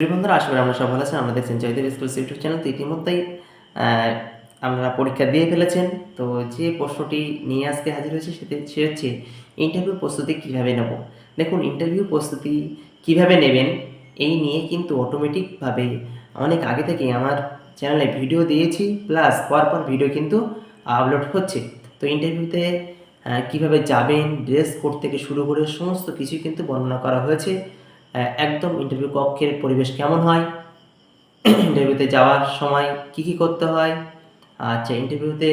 বন্ধুরা, আশা করি আমরা সব ভালো আছেন। আমরা দেখছেন জয়দেব স্কুল ইউটিউব চ্যানেল তো ইতিমধ্যেই আপনারা পরীক্ষা দিয়ে ফেলেছেন। তো যে প্রশ্নটি নিয়ে আজকে হাজির হয়েছে সেটি সে হচ্ছে, ইন্টারভিউ প্রস্তুতি কীভাবে নেব? দেখুন, ইন্টারভিউ প্রস্তুতি কীভাবে নেবেন, এই নিয়ে কিন্তু অটোমেটিকভাবে অনেক আগে থেকে আমার চ্যানেলে ভিডিও দিয়েছি, প্লাস পরপর ভিডিও কিন্তু আপলোড হচ্ছে। তো ইন্টারভিউতে কীভাবে যাবেন, ড্রেস কোড থেকে শুরু করে সমস্ত কিছুই কিন্তু বর্ণনা করা হয়েছে। একদম ইন্টারভিউ কক্ষের পরিবেশ কেমন হয়? ইন্টারভিউতে যাওয়ার সময় কি কি করতে হয়? আচ্ছা ইন্টারভিউতে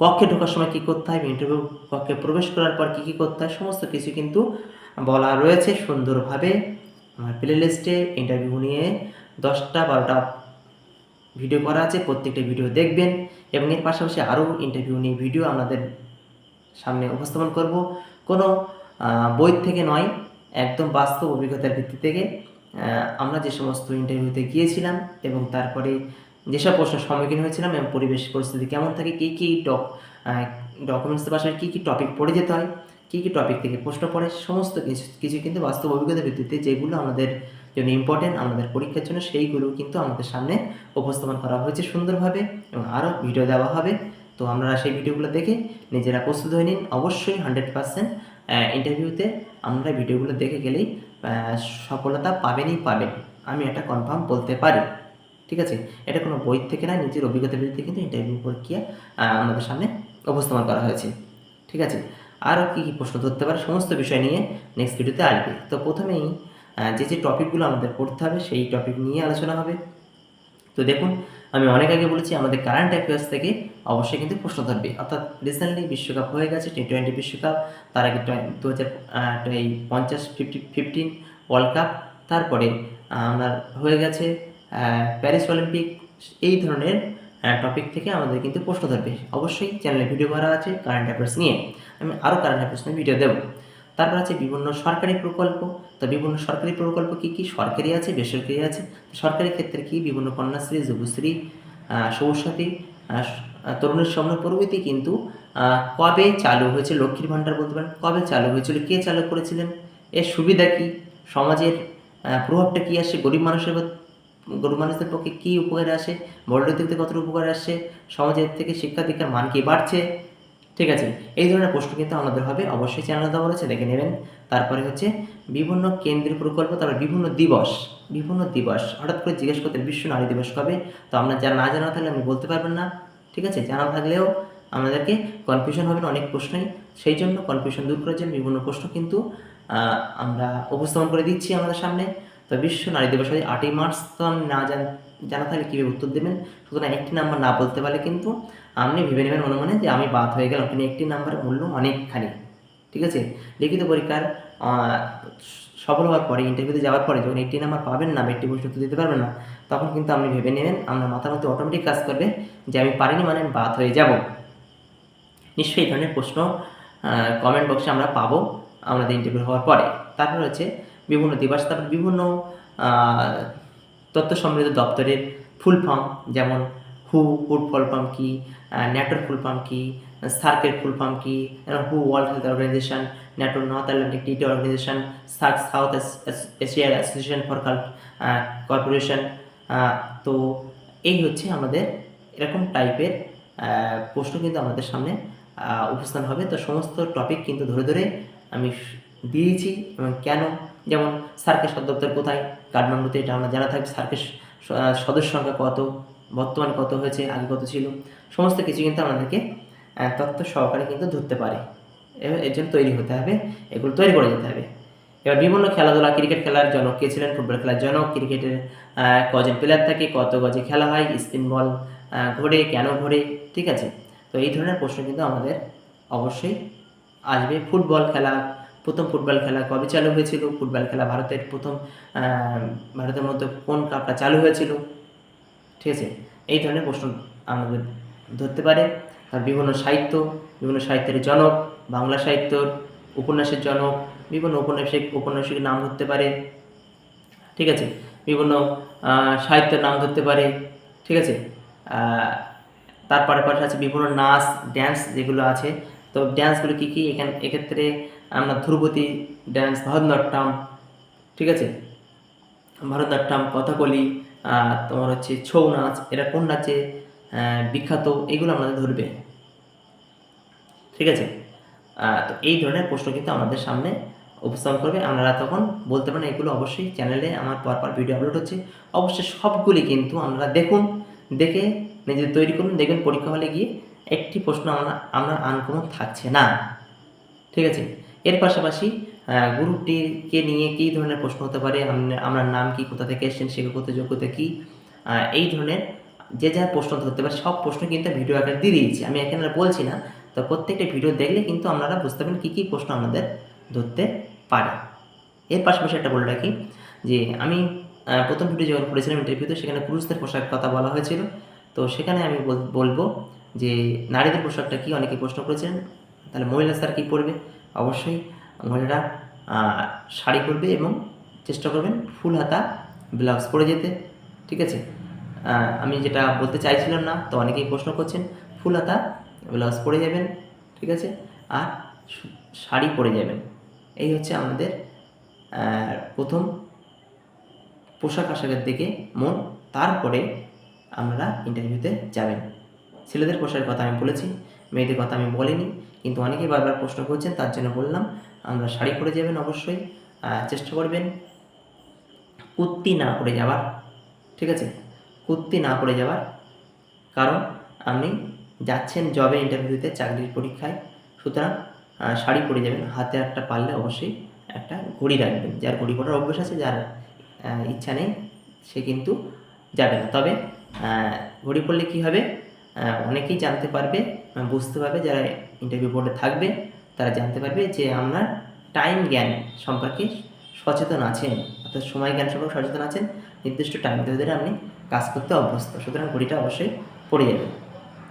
কক্ষে ঢোকার সময় কি করতে হয়? ইন্টারভিউ কক্ষে প্রবেশ করার পর কি কি করতে হয়? সমস্ত কিছু কিন্তু বলা রয়েছে সুন্দরভাবে আমার প্লে লিস্টে ইন্টারভিউ নিয়ে দশটা, বারোটা ভিডিও করা আছে, প্রত্যেকটা ভিডিও দেখবেন এবং এর পাশাপাশি আরও ইন্টারভিউ নিয়ে ভিডিও আপনাদের সামনে উপস্থাপন করব। কোনো বই থেকে নয় একদম বাস্তব অভিজ্ঞতার ভিত্তি থেকে আমরা যে সমস্ত ইন্টারভিউতে গিয়েছিলাম এবং তারপরে যেসব প্রশ্নের সম্মুখীন হয়েছিলাম এবং পরিবেশ পরিস্থিতি কেমন থাকে, কী কী ডক ডকুমেন্টসের পাশাপাশি কী কী টপিক পড়ে যেতে হয়, কী কী টপিক থেকে প্রশ্ন পড়ে, সমস্ত কিছু কিছু কিন্তু বাস্তব অভিজ্ঞতার ভিত্তিতে যেগুলো আমাদের জন্য ইম্পর্টেন্ট আমাদের পরীক্ষার জন্য সেইগুলো কিন্তু আমাদের সামনে উপস্থাপন করা হয়েছে সুন্দরভাবে এবং আরও ভিডিও দেওয়া হবে। তো আপনারা সেই ভিডিওগুলো দেখে নিজেরা প্রস্তুত হয়ে নিন। অবশ্যই হান্ড্রেড পার্সেন্ট ইন্টারভিউতে আমরা ভিডিওগুলো দেখে গেলেই সফলতা পাবেনই পাবেন। আমি এটা কনফার্ম বলতে পারি। ঠিক আছে? এটা কোনো বই থেকে না, নিজের অভিজ্ঞতার ভিত্তিতে কিন্তু ইন্টারভিউ প্রক্রিয়া আমাদের সামনে উপস্থাপন করা হয়েছে। ঠিক আছে? আরও কী কী প্রশ্ন ধরতে পারে, সমস্ত বিষয় নিয়ে নেক্সট ভিডিওতে আসবে। তো প্রথমেই যে যে টপিকগুলো আমাদের পড়তে হবে, সেই টপিক নিয়ে আলোচনা হবে। তো দেখুন, আমি অনেক আগে বলেছি আমাদের কারেন্ট অ্যাফেয়ার্স থেকে অবশ্যই কিন্তু প্রশ্ন থাকবে। অর্থাৎ রিসেন্টলি বিশ্বকাপ হয়ে গেছে টি টোয়েন্টি বিশ্বকাপ, তার আগে দু হাজার এই পঞ্চাশ ফিফটি ফিফটিন ওয়ার্ল্ড কাপ তারপরে আমরা হয়ে গেছে প্যারিস অলিম্পিক এই ধরনের টপিক থেকে আমাদের কিন্তু প্রশ্ন থাকবে। অবশ্যই চ্যানেলে ভিডিও করা আছে কারেন্ট অ্যাফেয়ার্স নিয়ে। আমি আরও কারেন্ট অ্যাফেয়ার্স নিয়ে ভিডিও দেবো। তারপর আছে বিভিন্ন সরকারি প্রকল্প। তো বিভিন্ন সরকারি প্রকল্প কী কী? সরকারি আছে, বেসরকারি আছে। সরকারি ক্ষেত্রে কি? বিভিন্ন কন্যাশ্রী, যুবশ্রী সৌসাথী তরুণের স্বপ্ন প্রভৃতি কিন্তু কবে চালু হয়েছে? লক্ষ্মীর ভাণ্ডার বলতে পারেন। কবে চালু হয়েছিল? কে চালু করেছিলেন? এর সুবিধা কি? সমাজের প্রভাবটা কী আসে? গরিব মানুষের গরিব মানুষদের পক্ষে কী উপকারে আসে? বড়দের থেকে কতটা উপকারে আসছে সমাজের থেকে শিক্ষা দীক্ষার মান কি বাড়ছে? ঠিক আছে, এই ধরনের প্রশ্ন কিন্তু আমাদের হবে, অবশ্যই চ্যানেল দেওয়া রয়েছে, দেখে নেবেন। তারপরে হচ্ছে বিভিন্ন কেন্দ্রীয় প্রকল্প, তারপর বিভিন্ন দিবস বিভিন্ন দিবস, হঠাৎ করে জিজ্ঞেস করতে বিশ্ব নারী দিবস কবে? তো আপনার যা না জানা থাকলে আপনি বলতে পারবেন না, ঠিক আছে? জানা থাকলেও আমাদেরকে কনফিউশন হবে অনেক প্রশ্নই। সেই জন্য কনফিউশন দূর করার জন্য বিভিন্ন প্রশ্ন কিন্তু আমরা উপস্থাপন করে দিচ্ছি আমাদের সামনে। তো বিশ্ব নারী দিবস আটই মার্চ, তো না জানা থাকলে কীভাবে উত্তর দেবেন? সুতরাং একটি নাম্বার না বলতে পারলে কিন্তু আপনি ভেবে নেবেন মনে মনে যে আমি বাদ হয়ে গেলাম। কিন্তু একটি নাম্বারের মূল্য অনেকখানি, ঠিক আছে? লিখিত পরীক্ষার সফল হওয়ার পরে ইন্টারভিউতে যাওয়ার পরে যখন একটি নাম্বার পাবেন না একটি প্রশ্ন উত্তর দিতে পারবেন না, তখন কিন্তু আপনি ভেবে নেবেন আপনার মাথার মধ্যে অটোমেটিক কাজ করবে যে আমি পারিনি মানে বাদ হয়ে যাব। নিশ্চয়ই এই ধরনের প্রশ্ন কমেন্ট বক্সে আমরা পাবো আমাদের ইন্টারভিউ হওয়ার পরে। তারপর হচ্ছে বিভিন্ন দিবস তারপর বিভিন্ন তথ্য সমৃদ্ধ দপ্তরের ফুল ফর্ম যেমন হু হুড ফুল ফর্ম কি ন্যাটোর ফুল ফর্ম কি সার্কের ফুল ফর্ম কি হু world health organization NATO north Atlantic treaty organization SAARC south এশিয়ার অ্যাসোসিয়েশন ফর কাল কর্পোরেশন তো এই হচ্ছে আমাদের এরকম টাইপের আহ, প্রশ্ন কিন্তু আমাদের সামনে উপস্থান হবে। তো সমস্ত টপিক কিন্তু ধরে ধরে আমি দিয়েছি এবং কেন? যেমন সার্কের সদর দপ্তর কোথায়? কাঠমান্ডুতে এটা আমরা জানা থাকবে। সার্কের সদস্য সংখ্যা কত? বর্তমানে কত হয়েছে, আগে কত ছিল, সমস্ত কিছু কিন্তু আমাদেরকে তথ্য সহকারে কিন্তু ধরতে পারে। এর জন্য তৈরি হতে হবে, এগুলো তৈরি করে যেতে হবে। এবার বিভিন্ন খেলাধুলা, ক্রিকেট খেলার জনক কে ছিলেন, ফুটবল খেলার জনক, ক্রিকেটের কজন প্লেয়ার থাকে, কত গজে খেলা হয় স্পিন বল ঘোরে, কেন ঘোরে, ঠিক আছে? তো এই ধরনের প্রশ্ন কিন্তু আমাদের অবশ্যই আসবে। ফুটবল খেলা, প্রথম ফুটবল খেলা কবে চালু হয়েছিল? ফুটবল খেলা ভারতের প্রথম ভারতের মধ্যে কোন কাপটা চালু হয়েছিল? ঠিক আছে? এই ধরনের প্রশ্ন আমাদের ধরতে পারে। আর বিভিন্ন সাহিত্য, বিভিন্ন সাহিত্যের জনক, বাংলা সাহিত্যর উপন্যাসের জনক, বিভিন্ন উপন্যাসিক উপন্যাসিকের নাম ধরতে পারে। ঠিক আছে? বিভিন্ন সাহিত্যের নাম ধরতে পারে। ঠিক আছে? তারপরে পাশে আছে বিভিন্ন নাচ ড্যান্স যেগুলো আছে। তো ড্যান্সগুলো কী কী? এখানে, এক্ষেত্রে আমরা ধ্রুপদী ড্যান্স ভরতনাট্যম। ঠিক আছে? ভারতনাট্যম, কথাকলি তোমার হচ্ছে ছৌ নাচ এরা কোন নাচে বিখ্যাত, এগুলো আমাদের ধরবে। ঠিক আছে? তো এই ধরনের প্রশ্ন কিন্তু আমাদের সামনে উপস্থাপন করবে। আপনারা তখন বলতে পারেন এগুলো অবশ্যই চ্যানেলে আমার পরপর ভিডিও আপলোড হচ্ছে। অবশ্যই সবগুলি কিন্তু আপনারা দেখুন, দেখে নিজে তৈরি করুন, দেখবেন পরীক্ষা হলে গিয়ে একটি প্রশ্ন আমরা আমরা আনকমন থাকছে না। ঠিক আছে? এর পাশাপাশি গ্রুপটিকে নিয়ে কী ধরনের প্রশ্ন হতে পারে? আমরা নাম কি, কোথা থেকে এসেছেন শিক্ষাগত যোগ্যতা কি? এই ধরনের যে যা প্রশ্ন ধরতে পারে সব প্রশ্ন কিন্তু ভিডিও আকারে দিয়ে দিয়েছি। আমি এখানে বলছি না, তো প্রত্যেকটা ভিডিও দেখলে কিন্তু আপনারা বুঝতে পারবেন কী কী প্রশ্ন আমাদের ধরতে পারে। এর পাশাপাশি একটা বলে রাখি যে, আমি প্রথম ভিডিও যখন করেছিলাম ইন্টারভিউতে সেখানে পুরুষদের পোশাক কথা বলা হয়েছিল। তো সেখানে আমি বলব যে, নারীদের পোশাকটা কি? অনেকে প্রশ্ন করেছিলেন তাহলে মহিলা স্যার কী পড়বে অবশ্যই মহিলারা শাড়ি পরবে এবং চেষ্টা করবেন ফুল হাতা, ব্লাউজ পরে যেতে, ঠিক আছে? আমি যেটা বলতে চাইছিলাম না, তো অনেকেই প্রশ্ন করছেন, ফুল হাতা, ব্লাউজ পরে যাবেন, ঠিক আছে? আর শাড়ি পরে যাবেন। এই হচ্ছে আমাদের প্রথম পোশাক আশাকের দিকে মন, তারপরে আমরা ইন্টারভিউতে যাবেন। ছেলেদের পোশাকের কথা আমি বলেছি, মেয়েদের কথা আমি বলিনি, কিন্তু অনেকেই বারবার প্রশ্ন করছেন, তার জন্য বললাম আমরা শাড়ি পরে যাবেন অবশ্যই চেষ্টা করবেন কুর্তি না পরে যাওয়ার ঠিক আছে? কুর্তি না পরে যাওয়ার কারণ আপনি যাচ্ছেন জবে ইন্টারভিউতে চাকরির পরীক্ষায়, সুতরাং শাড়ি পরে যাবেন। হাতে একটা পারলে অবশ্যই একটা ঘড়ি রাখবেন। যার ঘড়ি পরার অভ্যাস আছে, যার ইচ্ছা নেই, সে কিন্তু যাবে না। তবে ঘড়ি পড়লে কী হবে? অনেকেই জানতে পারবে, বুঝতে পারবে যারা ইন্টারভিউ বোর্ডে থাকবে তারা জানতে পারবে যে আপনার টাইম জ্ঞান সম্পর্কে সচেতন আছেন, অর্থাৎ সময় জ্ঞান সম্পর্কে সচেতন আছেন, নির্দিষ্ট টাইম ধরে ধরে আপনি কাজ করতে অভ্যস্ত। সুতরাং ঘড়িটা অবশ্যই পড়ে যাবে।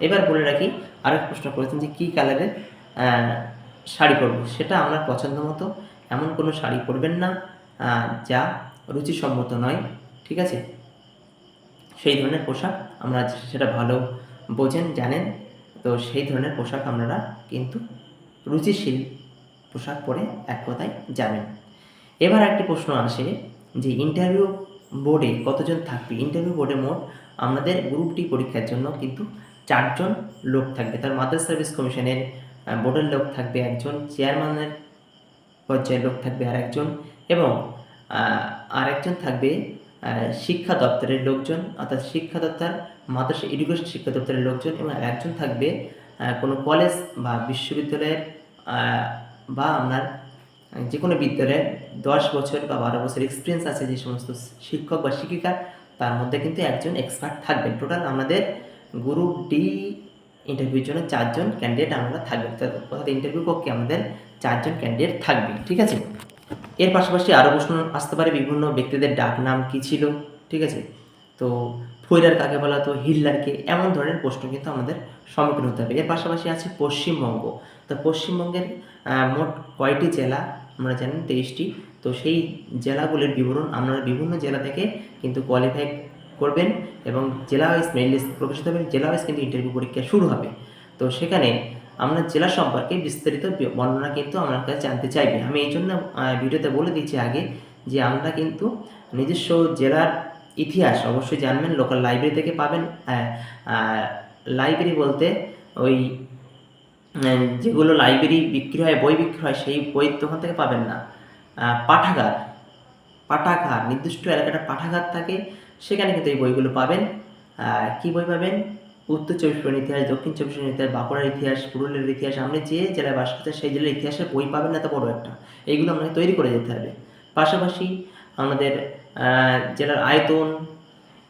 এবার বলে রাখি আরেক প্রশ্ন করেছেন যে কী কালারের শাড়ি পরবো? সেটা আপনার পছন্দ মতো এমন কোনো শাড়ি পরবেন না যা রুচিসম্মত নয়, ঠিক আছে? সেই ধরনের পোশাক আমরা সেটা ভালো বোঝেন, জানেন, তো সেই ধরনের পোশাক আপনারা কিন্তু রুচিশীল পোশাক পরে এক কথায় যাবেন এবার একটি প্রশ্ন আসে যে ইন্টারভিউ বোর্ডে কতজন থাকবে? ইন্টারভিউ বোর্ডে মোট আমাদের গ্রুপ ডি পরীক্ষার জন্য কিন্তু চারজন লোক থাকবে। তার মাদার সার্ভিস কমিশনের বোর্ডের লোক থাকবে একজন চেয়ারম্যানের পর্যায়ের লোক থাকবে আর একজন এবং আহ, আর একজন থাকবে শিক্ষা দপ্তরের লোকজন অর্থাৎ শিক্ষা দপ্তর মাদ্রাসা এডুকেশন শিক্ষা দপ্তরের লোকজন এবং একজন থাকবে কোনো কলেজ বা বিশ্ববিদ্যালয়ের বা আপনার যে কোনো বিদ্যালয়ে দশ বছর বা বারো বছর এক্সপিরিয়েন্স আছে যে সমস্ত শিক্ষক বা শিক্ষিকা, তার মধ্যে কিন্তু একজন এক্সপার্ট থাকবেন। টোটাল আমাদের গ্রুপ ডি ইন্টারভিউর জন্য চারজন ক্যান্ডিডেট আমরা থাকবে। অর্থাৎ ইন্টারভিউ পক্ষে আমাদের চারজন ক্যান্ডিডেট থাকবে, ঠিক আছে? এর পাশাপাশি আরও প্রশ্ন আসতে পারে, বিভিন্ন ব্যক্তিদের ডাক নাম কী ছিল, ঠিক আছে? তো ফৈরার কাকে বলা তো হিটলারকে এমন ধরনের প্রশ্ন কিন্তু আমাদের সম্মুখীন হতে হবে। এর পাশাপাশি আছে পশ্চিমবঙ্গ। তো পশ্চিমবঙ্গের মোট কয়টি জেলা আমরা জানেন তেইশটি। তো সেই জেলাগুলির বিবরণ আপনারা বিভিন্ন জেলা থেকে কিন্তু কোয়ালিফাই করবেন এবং জেলা ওয়াইজ মেরিট লিস্ট প্রকাশিত হবে, জেলা ওয়াইজ কিন্তু ইন্টারভিউ পরীক্ষা শুরু হবে। তো সেখানে আমরা জেলা সম্পর্কে বিস্তারিত বর্ণনা কিন্তু আমার কাছে জানতে চাইবে আমি এই জন্য ভিডিওতে বলে দিচ্ছি আগে যে আমরা কিন্তু নিজস্ব জেলার ইতিহাস, অবশ্যই জানবেন লোকাল লাইব্রেরি থেকে পাবেন। লাইব্রেরি বলতে ওই যেগুলো লাইব্রেরি বিক্রি হয় বই বিক্রি হয় সেই বই দোকান থেকে পাবেন না। পাঠাগার পাঠাগার, নির্দিষ্ট এলাকাটা পাঠাগার থাকে, সেখানে কিন্তু এই বইগুলো পাবেন। কি বই পাবেন? উত্তর চব্বিশ পরগনার ইতিহাস, দক্ষিণ চব্বিশ পরগনার ইতিহাস, বাঁকুড়ার ইতিহাস, পুরুলিয়ার ইতিহাস, আপনি যে জেলায় বাস করছেন, সেই জেলার ইতিহাসের বই পাবেন না, এত বড় একটা। এইগুলো আপনাকে তৈরি করে যেতে হবে। পাশাপাশি আমাদের জেলার আয়তন,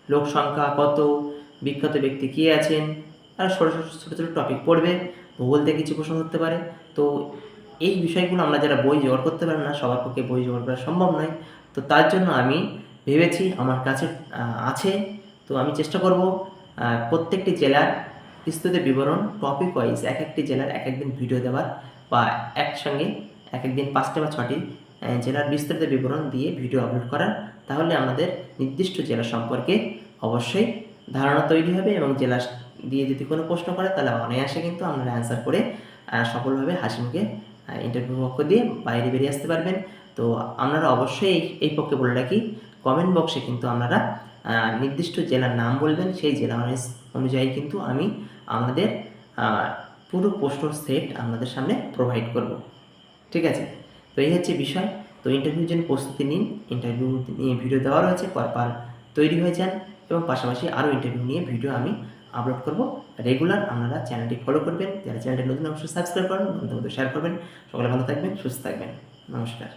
লোক সংখ্যা কত, বিখ্যাত ব্যক্তি কে আছেন আর ছোটো ছোটো ছোটো ছোটো টপিক পড়বে, ভূগোল থেকে কিছু প্রশ্ন করতে পারে। তো এই বিষয়গুলো আমরা যারা বই জোগাড় করতে পারেন না, সবার পক্ষে বই জোগাড় করা সম্ভব নয়। তো তার জন্য আমি ভেবেছি আমার কাছে আছে। তো আমি চেষ্টা করব প্রত্যেকটি জেলার বিস্তৃত বিবরণ টপিক ওয়াইজ এক একটি জেলার এক একদিন ভিডিও দেওয়ার বা একসঙ্গে এক একদিন পাঁচটা বা ছটি জেলার বিস্তৃত বিবরণ দিয়ে ভিডিও আপলোড করার তাহলে আমাদের নির্দিষ্ট জেলা সম্পর্কে অবশ্যই ধারণা তৈরি হবে এবং জেলা দিয়ে যদি কোনো প্রশ্ন করে, তাহলে অনায়াসে কিন্তু আপনারা অ্যান্সার করে সফলভাবে হাসি মুখে ইন্টারভিউ পক্ষ দিয়ে বাইরে বেরিয়ে আসতে পারবেন। তো আপনারা অবশ্যই এই পক্ষে বলে রাখি কমেন্ট বক্সে কিন্তু আপনারা নির্দিষ্ট জেলার নাম বলবেন, সেই জেলা অনুযায়ী- কিন্তু আমি আমাদের পুরো প্রশ্নর সেট আপনাদের সামনে প্রোভাইড করব। ঠিক আছে? তো এই হচ্ছে বিষয়। তো ইন্টারভিউর জন্য প্রস্তুতি নিন ইন্টারভিউ নিয়ে ভিডিও দেওয়া রয়েছে তৈরি হয়ে যান এবং পাশাপাশি আরও ইন্টারভিউ নিয়ে ভিডিও আমি আপলোড করব। রেগুলার আপনারা চ্যানেলটি ফলো করবেন, যারা চ্যানেলটি নতুন অবশ্যই সাবস্ক্রাইব করবেন বন্ধুদের শেয়ার করবেন। সকলে ভালো থাকবেন, সুস্থ থাকবেন। নমস্কার।